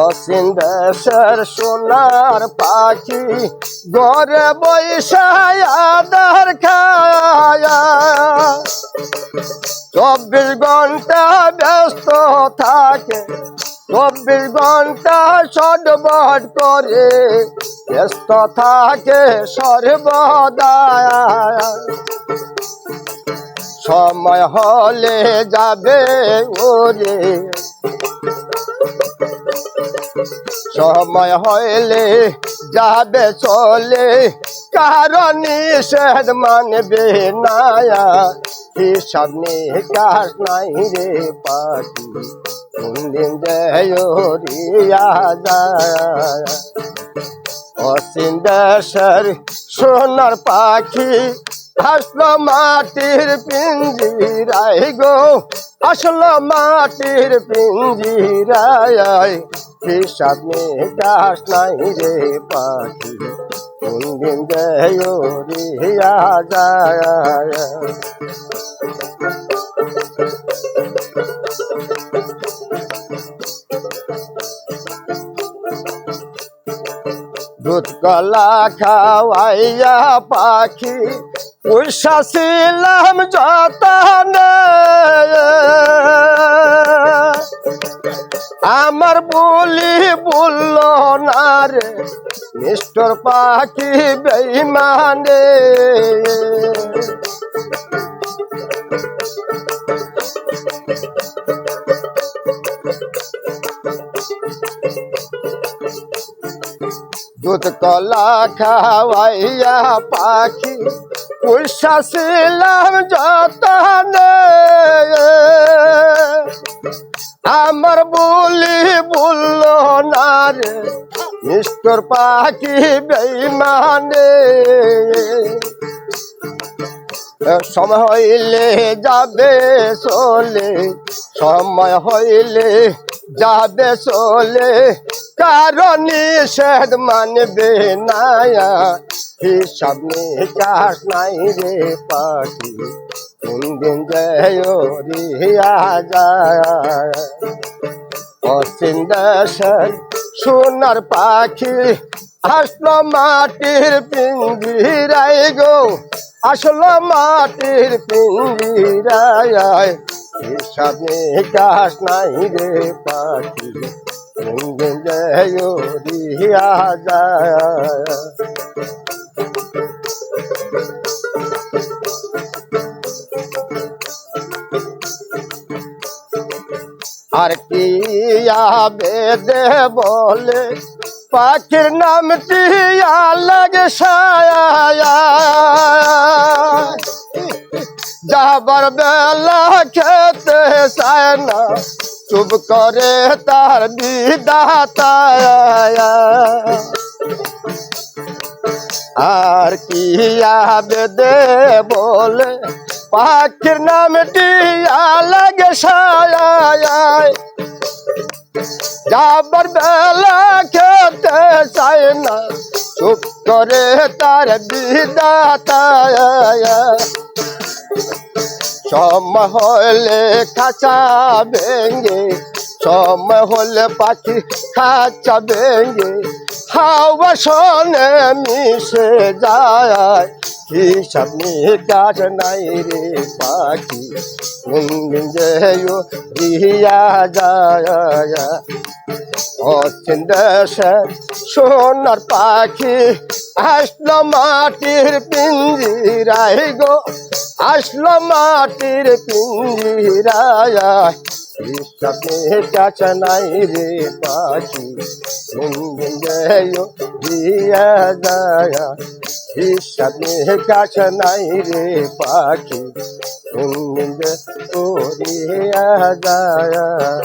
অসীম দেশের সোনার পাখি ঘরে বৈশায় আদার চব্বিশ ঘণ্টা ব্যস্ত থাকে, চব্বিশ ঘণ্টা সডবট করে, ব্যস্ত থাকে সর্বদা সময় হলে যাবে ওরে। সময় হইলে যাবে চলে, কারণ নিষেধ মানবে নায়া। হিসাব নিকাশ নাই রে পাখি কোনদিন জয়রিয়া যায়। অসীম দেশের সোনার পাখি আসলো মাটির পিঞ্জিরাই গো, আসলো মাটির পিঞ্জিরায়। হিসাব নিকাশ নাই রে পাখি। কোনদিন জয়রিয়া যায়। দুধ কলা খাওয়াইয়া পাখি পয়সা ছিলাম যতনে। আমার বলি বলল না রে, মিস্টার পাখি বেইমানে দুধ কলা খাওয়াইয়া পাখি পয়সা ছিলাম যতনে। আমার বলি বলল না রে। মিস্টার পাখি বেইমানে। সময় হইলে যাবে চলে, সময় হইলে যাবে চলে। কারণ নিষেধ মানবে নায়া হিসাব নিকাশ নাই রে পাখি। কোন দিন জয় রিয়া যায় দেশের সোনার পাখি আসলো মাটির পিঞ্জিরাই গো আসলো মাটির পিঞ্জিরায় হিসাব নিকাশ নাই রে পাখি কোনদিন জয় রিয়া যায় আর কি বেদে বলে? পাখির নামটি লাগে সায়া। যাবার বেলা খেতে চায় না, চুপ করে তার বিদাতা। আর কি বেদে বলে? পাখির নামটি লাগে সায় যাবার বেলা খেতে চায় না, চুপ করে তার বিদাতা সময় হলে খাঁচা ভেঙ্গে সময় হলে পাখি খাঁচা ভেঙ্গে হাওয়া শোনে মিশে যায়। হিসাব নিকাশ নাই রে পাখি যেও দিয়া যায় অচিন দেশের সোনার পাখি আসলো মাটির পিঞ্জিরাই গো আসলো মাটির পিঞ্জিরায় হিসাবে কাছে নাই রে পাখি যেও দিয়া যায় হিসাবে কাছে নাই রে পাখি যে করিয়া যায়